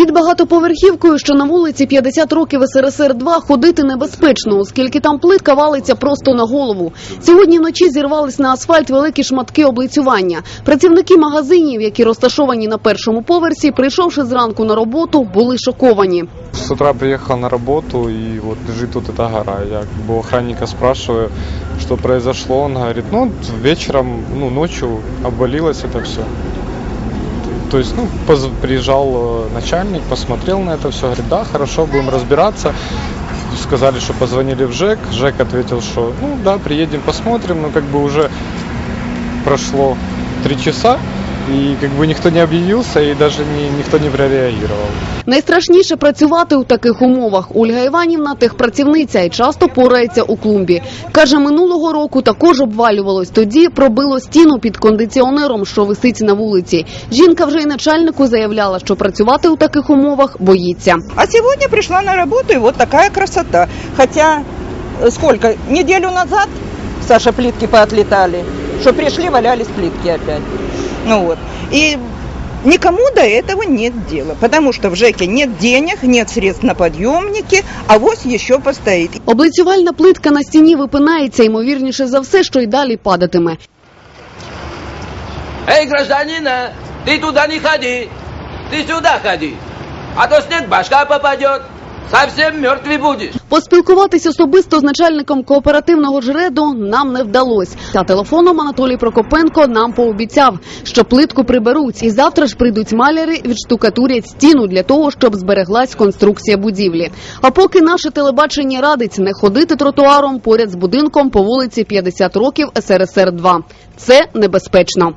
Під багатоповерхівкою, що на вулиці 50 років СРСР 2 ходити небезпечно, оскільки там плитка валиться просто на голову. Сьогодні вночі зірвались на асфальт великі шматки облицювання. Працівники магазинів, які розташовані на першому поверсі, прийшовши зранку на роботу, були шоковані. С утра приехал на работу и вот лежит тут эта гора. Я как бы у охранника спрашиваю, что произошло. Он говорит, ну вот вечером, ну ночью обвалилось это все. То есть, ну, поз- приезжал э, начальник, посмотрел на это все, говорит, да, хорошо, будем разбираться. Сказали, что позвонили в ЖЭК. ЖЭК ответил, что, ну да, приедем, посмотрим. Но как бы уже прошло три часа, и как бы никто не объявился, и даже не, никто не прореагировал. Найстрашніше працювати у таких умовах. Ольга Іванівна техпрацівниця і часто порається у клумбі. Каже, минулого року також обвалювалось. Тоді пробило стіну під кондиціонером, що висить на вулиці. Жінка вже й начальнику заявляла, що працювати у таких умовах боїться. А сегодня пришла на работу, и вот такая красота. Хотя, э, сколько, неделю назад, Саша, плитки поотлетали, что пришли, валялись плитки опять. Ну вот. И никому до этого нет дела, потому что в ЖЭКе нет денег, нет средств на подъемники, а вот еще постоит. Облицювальна плитка на стіні випинається, ймовірніше за все, що й далі падатиме. Эй, гражданин, а, ты туда не ходи, ты сюда ходи, а то снег башка попадет, совсем мертвый будешь. Поспілкуватись особисто з начальником кооперативного жреду нам не вдалося. Та телефоном Анатолій Прокопенко нам пообіцяв, що плитку приберуть, і завтра ж прийдуть маляри, відштукатурять стіну для того, щоб збереглась конструкція будівлі. А поки наше телебачення радить не ходити тротуаром поряд з будинком по вулиці 50 років СРСР 2 Це небезпечно.